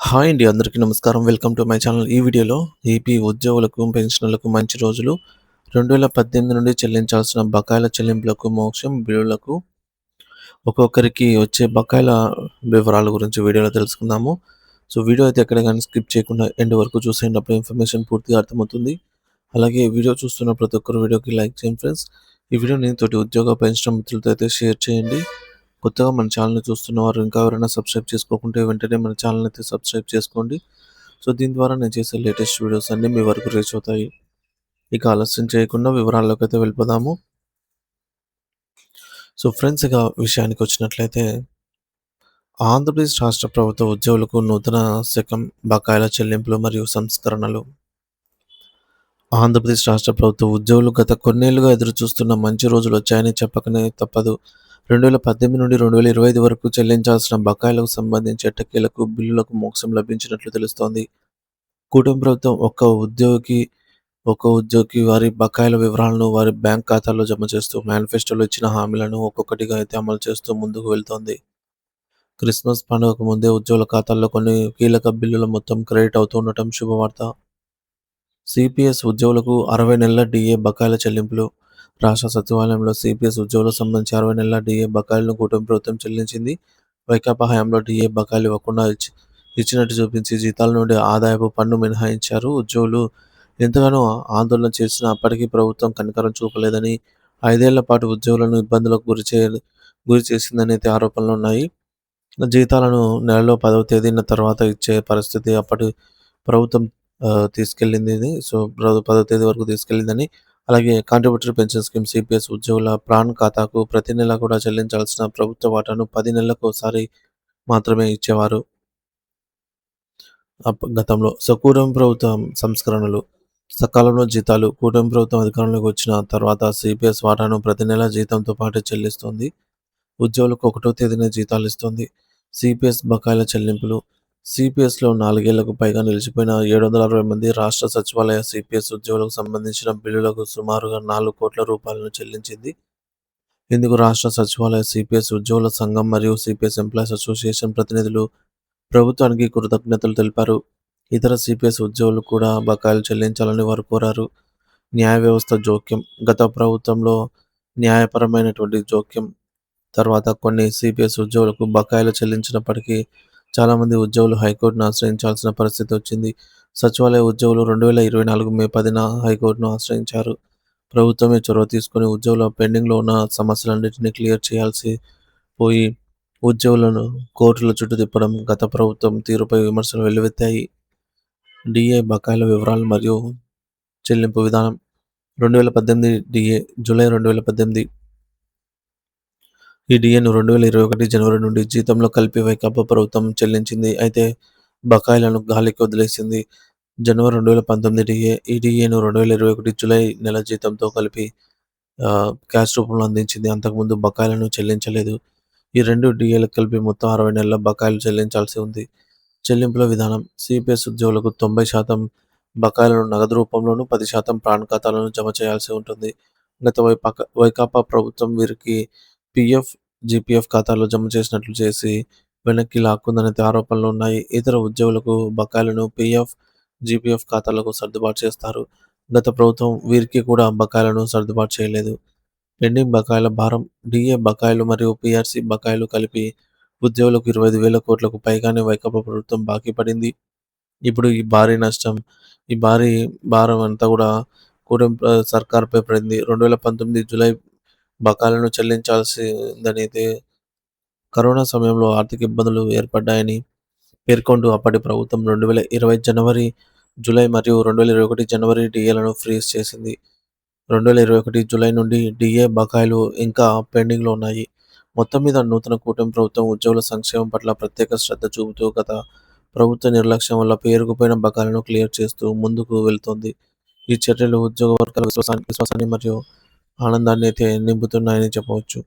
Hi అండి అందరికీ నమస్కారం. Welcome to my channel. ఈ వీడియోలో ఏపీ ఉద్యోగులకు పెన్షనర్లకు మంచి రోజులు. రెండు వేల పద్దెనిమిది నుండి చెల్లించాల్సిన బకాయిల చెల్లింపులకు మోక్షం బిల్లులకు ఒక్కొక్కరికి వచ్చే బకాయిల వివరాల గురించి వీడియోలో తెలుసుకుందాము. సో వీడియో అయితే ఎక్కడ కానీ స్కిప్ చేయకుండా ఎండ్ వరకు చూసేటప్పుడు ఇన్ఫర్మేషన్ పూర్తిగా అర్థమవుతుంది. అలాగే వీడియో చూస్తున్న ప్రతి ఒక్కరు వీడియోకి లైక్ చేయండి ఫ్రెండ్స్. ఈ వీడియోని తోటి ఉద్యోగ పెన్షన్ మిత్రులతో అయితే షేర్ చేయండి. కొత్తగా మన ఛానల్ని చూస్తున్న వారు ఇంకా ఎవరైనా సబ్స్క్రైబ్ చేసుకోకుంటే వెంటనే మన ఛానల్ అయితే సబ్స్క్రైబ్ చేసుకోండి. సో దీని ద్వారా నేను చేసే లేటెస్ట్ వీడియోస్ అన్నీ మీ వరకు రీచ్ అవుతాయి. ఇక ఆలస్యం చేయకుండా వివరాల్లోకి అయితే వెళ్ళిపోదాము. సో ఫ్రెండ్స్ ఇక విషయానికి వచ్చినట్లయితే ఆంధ్రప్రదేశ్ రాష్ట్ర ప్రభుత్వ ఉద్యోగులకు నూతన శకం బకాయిల చెల్లింపులు మరియు సంస్కరణలు. ఆంధ్రప్రదేశ్ రాష్ట్ర ప్రభుత్వ ఉద్యోగులు గత కొన్నేళ్ళుగా ఎదురు చూస్తున్న మంచి రోజులు వచ్చాయని చెప్పకనే తప్పదు. రెండు వేల పద్దెనిమిది నుండి రెండు వేల ఇరవై ఐదు వరకు చెల్లించాల్సిన బకాయిలకు సంబంధించి ఎట్టకేలకు బిల్లులకు మోక్షం లభించినట్లు తెలుస్తోంది. కూటమి ప్రభుత్వం ఒక్క ఉద్యోగికి ఒక ఉద్యోగి వారి బకాయిల వివరాలను వారి బ్యాంక్ ఖాతాల్లో జమ చేస్తూ మేనిఫెస్టోలో ఇచ్చిన హామీలను ఒక్కొక్కటిగా అయితే అమలు చేస్తూ ముందుకు వెళ్తోంది. క్రిస్మస్ పండుగకు ముందే ఉద్యోగుల ఖాతాల్లో కొన్ని కీలక బిల్లుల మొత్తం క్రెడిట్ అవుతూ ఉండటం శుభవార్త. సిపిఎస్ ఉద్యోగులకు అరవై నెలల డిఏ బకాయిల చెల్లింపులు. రాష్ట్ర సచివాలయంలో సిపిఎస్ ఉద్యోగులకు సంబంధించి అరవై నెలల డిఏ బకాయిలను కూటమి ప్రభుత్వం చెల్లించింది. వైకాపా హయాంలో డిఏ బకాయిలు ఇవ్వకుండా ఇచ్చి ఇచ్చినట్టు చూపించి జీతాల నుండి ఆదాయపు పన్ను మినహాయించారు. ఉద్యోగులు ఎంతగానో ఆందోళన చేసినా అప్పటికీ ప్రభుత్వం కనికరం చూపలేదని ఐదేళ్ళ పాటు ఉద్యోగులను ఇబ్బందులకు గురి చే గురి చేసిందని అయితే ఆరోపణలు ఉన్నాయి. జీతాలను నెలలో పదవ తేదీన తర్వాత ఇచ్చే పరిస్థితి అప్పటి ప్రభుత్వం తీసుకెళ్ళింది. సో పదవ తేదీ వరకు తీసుకెళ్ళిందని అలాగే కాంట్రిబ్యూటరీ పెన్షన్ స్కీమ్ సిపిఎస్ ఉద్యోగుల ప్రాణ్ ఖాతాకు ప్రతి నెల కూడా చెల్లించాల్సిన ప్రభుత్వ వాటాను పది నెలలకు ఒకసారి మాత్రమే ఇచ్చేవారు. గతంలో సో కూటమి ప్రభుత్వం సంస్కరణలు సకాలంలో జీతాలు కూటమి ప్రభుత్వం అధికారంలోకి వచ్చిన తర్వాత సిపిఎస్ వాటాను ప్రతి నెల జీతంతో పాటు చెల్లిస్తుంది. ఉద్యోగులకు ఒకటో తేదీన జీతాలు ఇస్తుంది. సిపిఎస్ బకాయిల చెల్లింపులు సిపిఎస్లో నాలుగేళ్ళకు పైగా నిలిచిపోయిన ఏడు వందల అరవై మంది రాష్ట్ర సచివాలయ సిపిఎస్ ఉద్యోగులకు సంబంధించిన బిల్లులకు సుమారుగా నాలుగు కోట్ల రూపాయలను చెల్లించింది. ఇందుకు రాష్ట్ర సచివాలయ సిపిఎస్ ఉద్యోగుల సంఘం మరియు సిపిఎస్ ఎంప్లాయీస్ అసోసియేషన్ ప్రతినిధులు ప్రభుత్వానికి కృతజ్ఞతలు తెలిపారు. ఇతర సిపిఎస్ ఉద్యోగులు కూడా బకాయిలు చెల్లించాలని వారు కోరారు. న్యాయ వ్యవస్థ జోక్యం. గత ప్రభుత్వంలో న్యాయపరమైనటువంటి జోక్యం. తర్వాత కొన్ని సిపిఎస్ ఉద్యోగులకు బకాయిలు చెల్లించినప్పటికీ చాలామంది ఉద్యోగులు హైకోర్టును ఆశ్రయించాల్సిన పరిస్థితి వచ్చింది. సచివాలయ ఉద్యోగులు రెండు వేల ఇరవై నాలుగు మే పదిన హైకోర్టును ఆశ్రయించారు. ప్రభుత్వమే చొరవ తీసుకుని ఉద్యోగుల పెండింగ్లో ఉన్న సమస్యలన్నింటినీ క్లియర్ చేయాల్సి పోయి ఉద్యోగులను కోర్టుల చుట్టూ తిప్పడం గత ప్రభుత్వం తీరుపై విమర్శలు వెల్లువెత్తాయి. డిఏ బకాయిల వివరాలు మరియు చెల్లింపు విధానం. రెండు వేల పద్దెనిమిది డిఏ జూలై రెండు వేల పద్దెనిమిది ఈ డిఏను రెండు వేల ఇరవై ఒకటి జనవరి నుండి జీతంలో కలిపి వైకాపా ప్రభుత్వం చెల్లించింది. అయితే బకాయిలను గాలికి వదిలేసింది. జనవరి రెండు వేల పంతొమ్మిది డిఏ ఈ డిఏను రెండు వేల ఇరవై ఒకటి జూలై నెల జీతంతో కలిపి క్యాష్ రూపంలో అందించింది. అంతకుముందు బకాయిలను చెల్లించలేదు. ఈ రెండు డిఏలకు కలిపి మొత్తం అరవై నెలల బకాయిలు చెల్లించాల్సి ఉంది. చెల్లింపుల విధానం సిపిఎస్ ఉద్యోగులకు తొంభై శాతం బకాయిలను నగదు రూపంలోనూ పది శాతం ప్రాణ ఖాతాలను జమ చేయాల్సి ఉంటుంది. గత వైపాక వైకాపా ప్రభుత్వం వీరికి పిఎఫ్ జీపీఎఫ్ ఖాతాలో జమ చేసినట్లు చేసి వెనక్కి లాక్కుందనే ఆరోపణలు ఉన్నాయి. ఇతర ఉద్యోగులకు బకాయిలను పిఎఫ్ జీపీఎఫ్ ఖాతాలకు సర్దుబాటు చేస్తారు. గత ప్రభుత్వం వీరికి కూడా బకాయిలను సర్దుబాటు చేయలేదు. పెండింగ్ బకాయిల భారం డిఏ బకాయిలు మరియు పిఆర్సీ బకాయిలు కలిపి ఉద్యోగులకు ఇరవై ఐదు వేల కోట్లకు పైగానే వైకాపా ప్రభుత్వం బాకీ పడింది. ఇప్పుడు ఈ భారీ నష్టం ఈ భారీ భారం అంతా కూడా కూటమి సర్కార్పై పడింది. రెండు వేల పంతొమ్మిది జూలై బకాయిలను చెల్లించాల్సిందనైతే కరోనా సమయంలో ఆర్థిక ఇబ్బందులు ఏర్పడ్డాయని పేర్కొంటూ అప్పటి ప్రభుత్వం రెండు వేల ఇరవై జనవరి జూలై మరియు రెండు వేల ఇరవై ఒకటి జనవరి డిఏలను ఫ్రీజ్ చేసింది. రెండు వేల ఇరవై ఒకటి జూలై నుండి డిఏ బకాయిలు ఇంకా పెండింగ్లో ఉన్నాయి. మొత్తం మీద నూతన కూటమి ప్రభుత్వం ఉద్యోగుల సంక్షేమం పట్ల ప్రత్యేక శ్రద్ధ చూపుతూ గత ప్రభుత్వ నిర్లక్ష్యం వల్ల పేరుకుపోయిన బకాయిలను క్లియర్ చేస్తూ ముందుకు వెళ్తోంది. ఈ చర్యలు ఉద్యోగ వర్గాల విశ్వాసాన్ని విశ్వాసాన్ని మరియు ఆనందాన్ని అయితే నింపుతున్నాయని చెప్పవచ్చు.